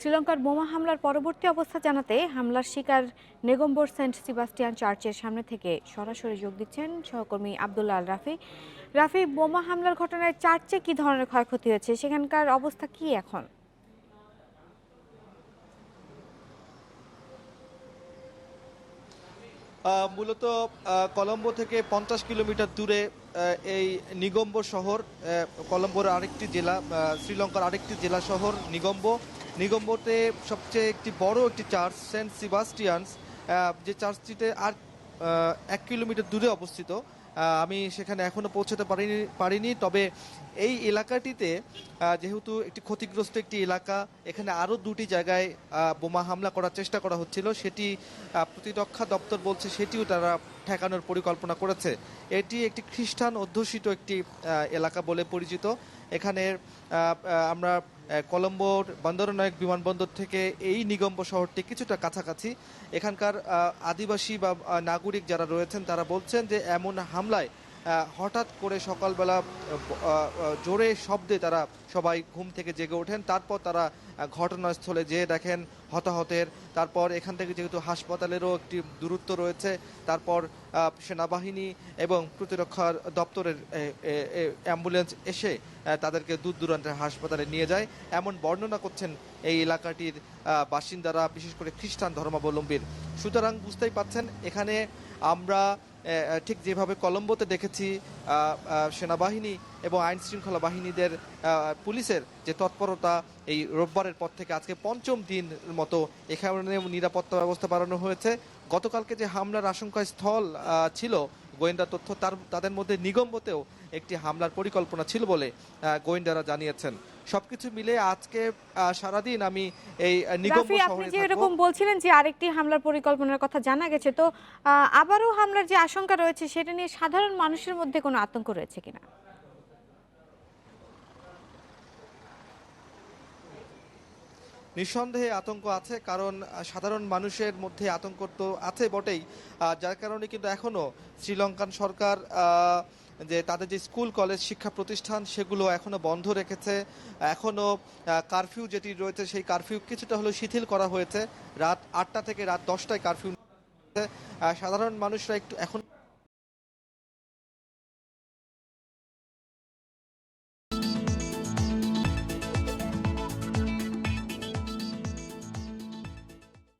শ্রীলঙ্কার বোমা হামলার পরবর্তী অবস্থা জানাতে হামলার শিকার নেগম্বর সেন্ট সিবাস্টিয়ান চার্চের সামনে থেকে সরাসরি যোগ দিচ্ছেন সহকর্মী আবদুল্লা আল রাফি। রাফি, বোমা হামলার ঘটনায় চার্চে কি ধরনের ক্ষয়ক্ষতি হয়েছে? সেখানকার অবস্থা কি এখন? মূলত কলম্বো থেকে পঞ্চাশ কিলোমিটার দূরে এই নিগম্ব শহর কলম্বোর আরেকটি জেলা শ্রীলঙ্কার আরেকটি জেলা শহর নিগম্ব। নিগম্বতে সবচেয়ে একটি বড় একটি চার্চ, সেন্ট সিবাস্টিয়ানস যে চার্চটিতে আর এক কিলোমিটার দূরে অবস্থিত। আমি সেখানে এখনও পৌঁছাতে পারিনি পারিনি, তবে এই এলাকাটিতে যেহেতু একটি ক্ষতিগ্রস্ত একটি এলাকা, এখানে আরও দুটি জায়গায় বোমা হামলা করার চেষ্টা করা হচ্ছিল। সেটি প্রতিরক্ষা দপ্তর বলছে সেটিও তারা ঠেকানোর পরিকল্পনা করেছে। এটি একটি খ্রিস্টান অধ্যুষিত একটি এলাকা বলে পরিচিত। এখানে আহ, আহ, আমরা কলম্বো কলম্বোর বন্দরনায়ক বিমানবন্দর থেকে এই নিগম্ব শহরটি কিছুটা কাছাকাছি। এখানকার আদিবাসী বা নাগরিক যারা রয়েছেন তারা বলছেন যে এমন হামলায় হঠাৎ করে সকালবেলা জোরে শব্দে তারা সবাই ঘুম থেকে জেগে ওঠেন। তারপর তারা ঘটনাস্থলে যেয়ে দেখেন হতাহতের। তারপর এখান থেকে যেহেতু হাসপাতালেরও একটি দূরত্ব রয়েছে, তারপর সেনাবাহিনী এবং প্রতিরক্ষা দপ্তরের অ্যাম্বুলেন্স এসে তাদেরকে দূর দূরান্তের হাসপাতালে নিয়ে যায়। এমন বর্ণনা করছেন এই এলাকাটির বাসিন্দারা, বিশেষ করে খ্রিস্টান ধর্মাবলম্বীর। সুতরাং বুঝতেই পাচ্ছেন, এখানে আমরা ঠিক যেভাবে কলম্বোতে দেখেছি সেনাবাহিনী এবং আইন শৃঙ্খলা বাহিনীদের পুলিশের যে তৎপরতা এই রোববারের পর থেকে আজকে পঞ্চম দিন মতো এখানে নিরাপত্তা ব্যবস্থা বাড়ানো হয়েছে। গতকালকে যে হামলার আশঙ্কা স্থল ছিল গোয়েন্দা তথ্য তার তাদের মধ্যে নিগম্বতেও একটি হামলার পরিকল্পনা ছিল বলে গোয়েন্দারা জানিয়েছেন। সবকিছু মিলে আজকে সারাদিন আমি এই নিগম্ব আপনি যে এরকম বলছিলেন যে আরেকটি হামলার পরিকল্পনার কথা জানা গেছে তো আহ, আবারও হামলার যে আশঙ্কা রয়েছে সেটা নিয়ে সাধারণ মানুষের মধ্যে কোনো আতঙ্ক রয়েছে কিনা? নিঃসন্দেহে আতঙ্ক আছে, কারণ সাধারণ মানুষের মধ্যে আতঙ্ক তো আছে বটেই। যার কারণে কিন্তু এখনও শ্রীলঙ্কান সরকার যে তাদের যে স্কুল, কলেজ, শিক্ষা প্রতিষ্ঠান, সেগুলো এখনও বন্ধ রেখেছে। এখনও কারফিউ যেটি রয়েছে, সেই কারফিউ কিছুটা হলেও শিথিল করা হয়েছে। রাত আটটা থেকে রাত দশটায় কারফিউ সাধারণ মানুষরা একটু এখন